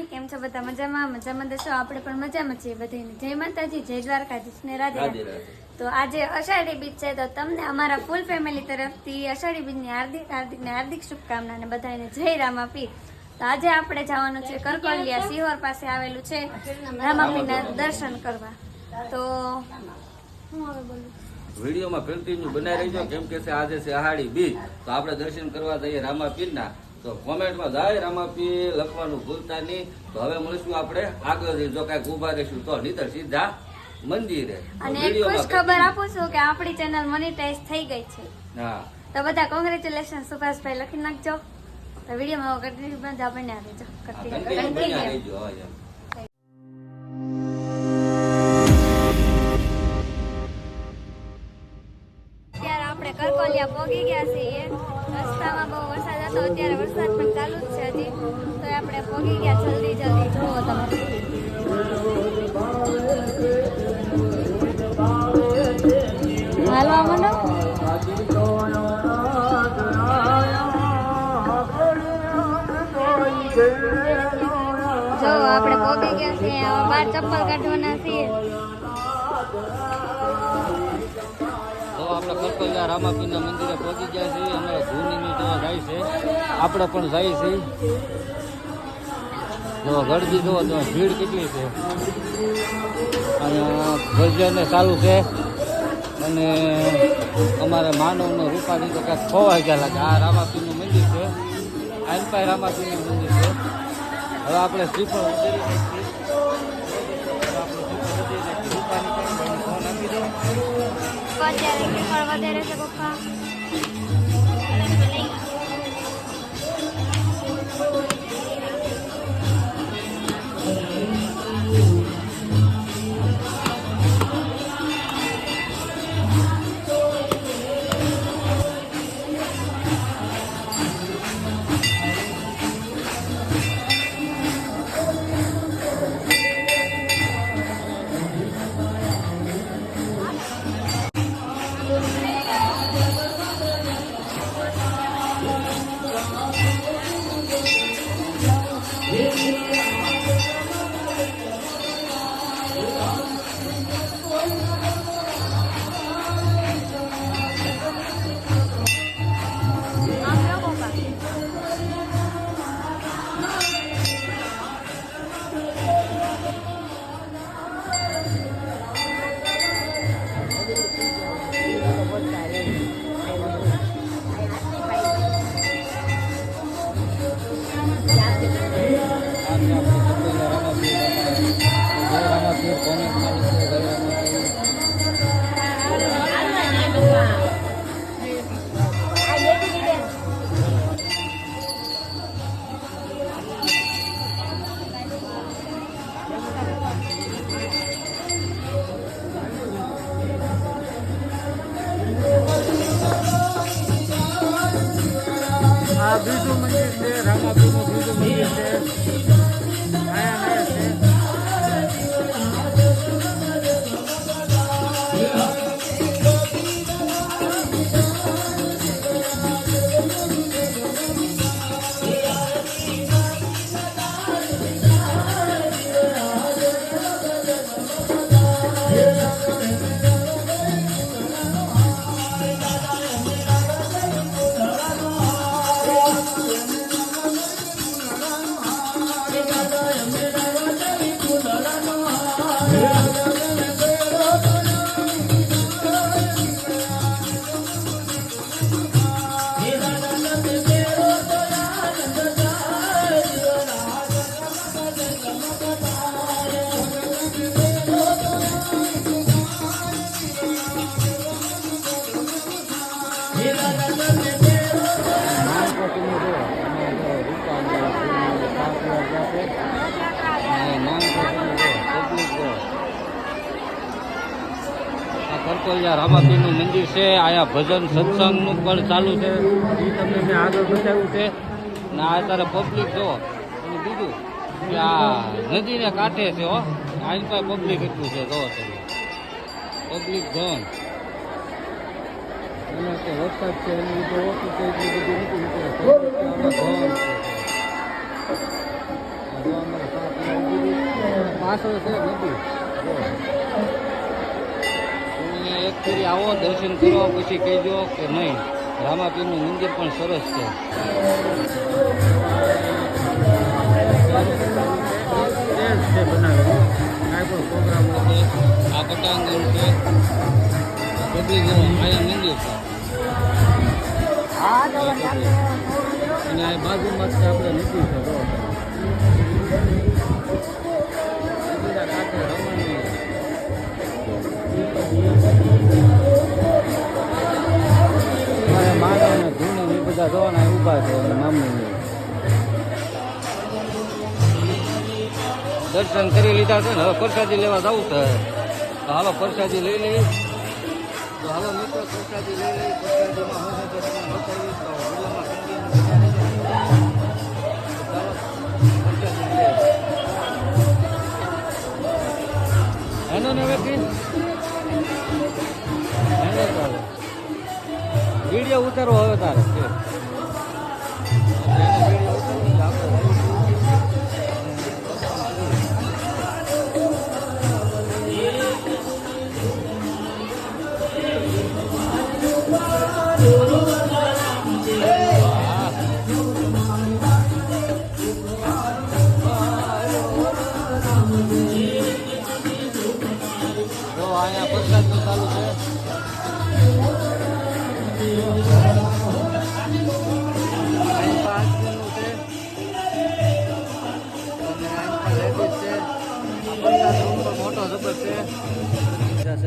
માતાજી કેમ છો બધા? મજામાં? મજામાં દશો આપણે પણ મજામાં છીએ બધાને જય માતાજી જય દ્વારકાધીશ ને રાધે. તો આજે અષાઢી બીજ છે તો તમને અમારા ફૂલ ફેમિલી તરફથી અષાઢી બીજની હાર્દિક હાર્દિક ને હાર્દિક શુભકામના ને બધાને જય રામાપી તો આજે આપણે જવાનું છે કરકોલિયા સિહોર પાસે આવેલું છે. રામાપીના દર્શન કરવા. તો હું હવે બોલું? વિડીયોમાં કન્ટિન્યુ બનાવી રહેજો કેમ કે છે આજે છે અહાડી બીજ. તો આપણે દર્શન કરવા જઈએ રામાપીરના. તો કોમેન્ટમાં જાય રામાપીર લખવાનું ભૂલતા નહીં. તો હવે મળીશું આપણે આગળ જો કાંઈક ઊભા રહીશું તો નીતર સીધા મંદિરે. અને એક ખુશ ખબર આપું છું કે આપણી ચેનલ મોનેટાઈઝ થઈ ગઈ છે. હા. તો બધા કોંગ્રેચ્યુલેશન સુભાષભાઈ લખી નાખજો. તો વિડીયોમાં કન્ટિન્યુ બંધ આપણને આવી જો કન્ટિન્યુ કન્ટિન્યુ આપણે કરકોલિયા પહોંચી ગયા વરસાદ હતો અત્યારે વરસાદ પણ ચાલુ જ છે હજી. તો આપણે પહોંચી ગયા જલ્દી જલ્દી. જુઓ તમે. હાલવા માંડો? જો આપણે પહોંચી ગયા છીએ. બાર ચપ્પલ કાઢવાના છીએ. આપણે કરકલિયા રામાપીના મંદિરે પહોંચી ગયા છીએ. અમે ધૂનીની જોવા જાય છે. આપણે પણ જાય છે જો ગળદી જુઓ તો ભીડ કેટલી છે. અને ભજન ચાલુ છે. અને અમારે માનવનો રૂપાણી તો કાંઈક ખોવાઈ ગયા લાગે. આ રામાપીનું મંદિર છે. આનપાઈ રામાપીનું મંદિર છે. હવે આપણે શ્રીફળ ઉતરી તો અત્યારે શ્રીફળ વધારે છે પપ્પા? આમ Yeah. આ કરકોલિયા રામાપીરનું મંદિર છે, આયા ભજન સત્સંગનું પણ ચાલુ છે. એ તમને મેં આગળ બતાવ્યું છે. ને આ અત્યારે પબ્લિક જો, અને બીજું કે આ નદીને કાંઠે છે હો અહીં પાસે પબ્લિક એટલું છે, જો તમે. પબ્લિક જોન એમાં તો વરસાદ છે, એની લીધે છે નથી ફેરી આવો દર્શન કરો પછી કહેજો કે નહીં. રામાપીરનું મંદિર પણ સરસ છે. આ પટાંગણ છે પબ્લિક અહીંયા મંદિર છે. અને આ બાજુમાં આપણે નદી બધા જોવાના ઊભા છે અને દર્શન કરી લીધા છે ને, હવે પ્રસાદી લેવા જવું છે. તો હાલો પ્રસાદી લઈ લઈએ. તો હાલો મિત્રો, પ્રસાદી લઈ લઈએ. પ્રસાદીમાં વીડિયો ઉતારો હવે તારે.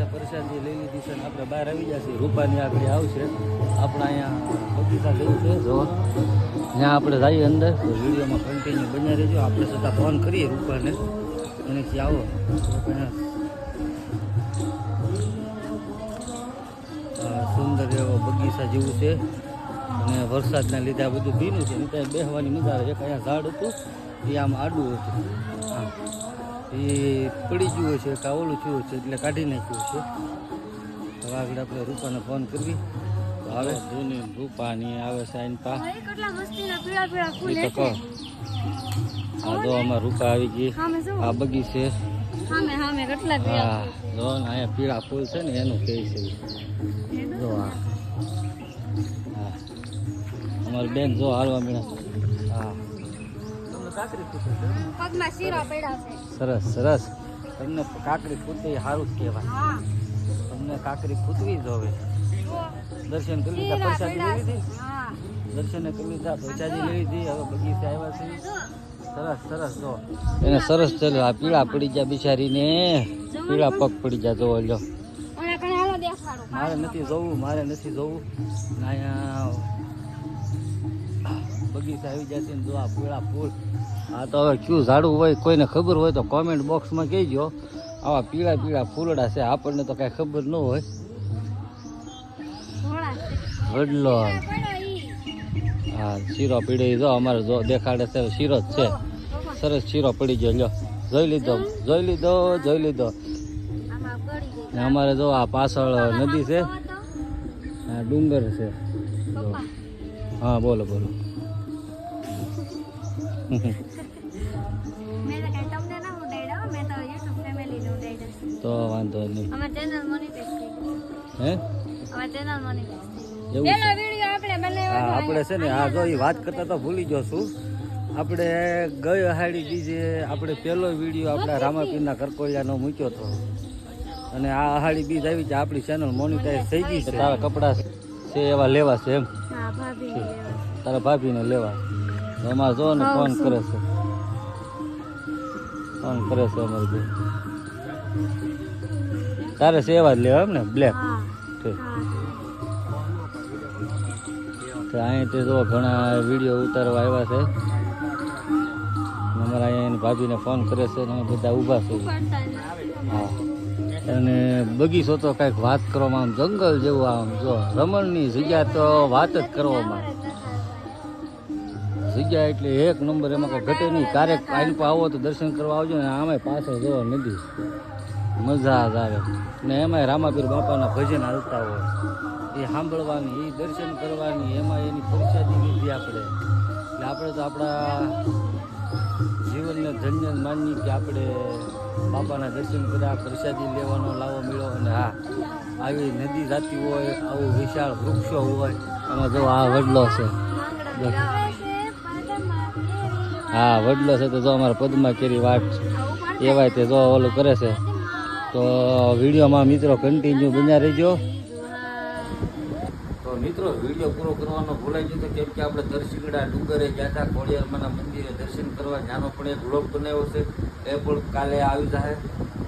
છે પ્રસાદી લઈ લીધી છે આપણે બહાર આવી જશે. રૂપાની આગળ આવશે. આપણે અહીંયા બગીચા જવું છે જો ત્યાં આપણે જઈએ અંદર વિડીયોમાં કન્ટિન્યુ બન્યા રહેજો. આપણે છતાં ફોન કરીએ રૂપાને. એનેથી આવો. સુંદર એવો બગીચા જેવું છે. અને વરસાદના લીધે આ બધું ભીનું છે. ત્યાં બેસવાની મજા આવે એક અહીંયા ઝાડ હતું, એ આમ આડું હતું. હા. એ પડી ગયું છે કે ઓલું થયું છે એટલે કાઢી નાખ્યું છે. હવે આગળ આપણે રૂપાને ફોન કરવી. આવે જૂની રૂપાની આવે સાઈન પા. એ તો આ જો આમાં રૂપા આવી ગઈ. આ બગીચે કેટલા પીળા હા જો ને અહીંયા પીળા ફૂલ છે ને એનું કહે છે. જો હા હા. અમારી બેન જો હાલવા મીણા. હા. પગમાં શીરો પડ્યા છે. સરસ સરસ. તમને કાકરી ફૂટવી સારું જ કહેવાય. તમને કાકરી ફૂટવી જ હવે. દર્શન કરી લીધા પ્રસાદી લઈ લીધી? દર્શને કરી લીધા પ્રસાદી લઈ લીધી હવે બગીચે આવ્યા છે. સરસ સરસ જો. એને સરસ ચાલો આ પીળા પડી ગયા બિચારીને. પીળા પગ પડી ગયા જોવો લ્યો. મારે નથી જવું મારે નથી જવું. અહીંયા બગીચા આવી જશે જો આ પીળા ફૂલ આ તો હવે ક્યુ ઝાડું હોય કોઈને ખબર હોય તો કોમેન્ટ બોક્સમાં કહેજો. આવા પીળા પીળા ફૂલડા છે, આપણને તો કાંઈ ખબર ન હોય. વડલો. હા, શીરો પીડી જો, અમારે જો દેખાડે છે, શીરો જ છે. સરસ શીરો પડી ગયો, લ્યો. જોઈ લીધો જોઈ લીધો જોઈ લીધો. અમારે જો આ પાછળ નદી છે. આ ડુંગર છે. હા, બોલો બોલો. તો વાંધો નહીં અમારી ચેનલ મોનિટાઈઝ થઈ ગઈ હે અમારી ચેનલ મોનિટાઈઝ એવું છે પેલો વીડિયો આપણે બનાવ્યો હા આપણે છે ને આ જો એ વાત કરતા તો ભૂલી ગયો છું. આપણે ગયો હાડી બીજે આપણે પહેલો વીડિયો આપણા રામાપીરના કરકોલિયાનો મૂક્યો હતો અને આ અહાડી બીજ આવી છે આપણી ચેનલ મોનિટાઈઝ થઈ ગઈ છે. તારા કપડાં છે એવા લેવા છે એમ. હા ભાભી તારા ભાભીને લેવા. અમારે જો ને ફોન કરે છે. ફોન કરે છે અમારે બેન તારે સેવા જ લેવા એમ ને બ્લેક? અહીં તે જો ઘણા વીડિયો ઉતારવા આવ્યા છે. અમારા અહીંયા એની ભાભીને ફોન કરે છે અને બધા ઊભા છે. હા. અને બગીચો તો કાંઈક વાત કરવામાં આમ જંગલ જેવું આમ જો રમણની જગ્યા તો વાત જ કરવામાં. જગ્યા એટલે એક નંબર એમાં કાંઈ ઘટે નહીં. ક્યારેક આઈન પર આવો તો દર્શન કરવા આવજો ને આમે પાછળ જો નદી. મજા જ આવે. ને એમાંય રામાપીર બાપાના ભજન હાલતા હોય. એ સાંભળવાની, એ દર્શન કરવાની એમાં એની પરિસ્થિતિ લીધી આપણે. એટલે આપણે તો આપણા જીવનને ધન્ય માનીએ કે આપણે બાપાના દર્શન કર્યા, પ્રસાદી લેવાનો, લાવો મેળો અને હા, આવી નદી જાતી હોય, આવું વિશાળ વૃક્ષો હોય. એમાં જો આ વડલો છે. હા, વડલો છે તો જો અમારા પદમાં કેરી વાટ એવાય તે જો ઓલું કરે છે. તો વિડીયોમાં મિત્રો કન્ટિન્યુ બન્યા રહેજો. તો મિત્રો, વીડિયો પૂરો કરવાનો ભૂલાઈ ગયો તો કેમ કે આપણે દર્શિગડા, ડુંગરે ગયા હતા, ખોડિયારમાંના મંદિરે દર્શન કરવા. જાનો પણ એક વ્લોગ બનાવ્યો છે. એ પણ કાલે આવી જાય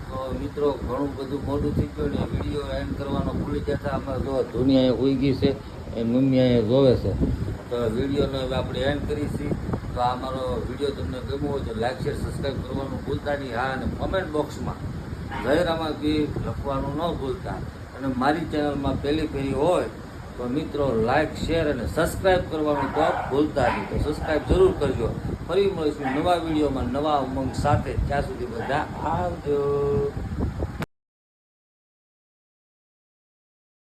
તો મિત્રો, ઘણું બધું મોટું થઈ ગયું ને વીડિયો એન્ડ કરવાનો ભૂલી ગયા હતા. અમારે જો દુનિયા ઉઈ ગઈ છે. એ મમ્મી અહીંયા જોવે છે. તો વિડીયોને આપણે એન્ડ કરીશી. તો આ મારો વીડિયો તમને ગમ્યો હોય તો લાઈક શેર સબસ્ક્રાઈબ કરવાનું ભૂલતા નહીં. હા, અને કોમેન્ટ બોક્સમાં જય બી લખવાનું ન ભૂલતા. અને મારી ચેનલમાં પહેલી ફેરી હોય તો મિત્રો લાઈક શેર અને સબસ્ક્રાઈબ કરવાનું તો ભૂલતા નહીં. તો સબસ્ક્રાઈબ જરૂર કરજો. ફરી મળીશું નવા વિડીયોમાં નવા ઉમંગ સાથે. ત્યાં સુધી બધા આવજો.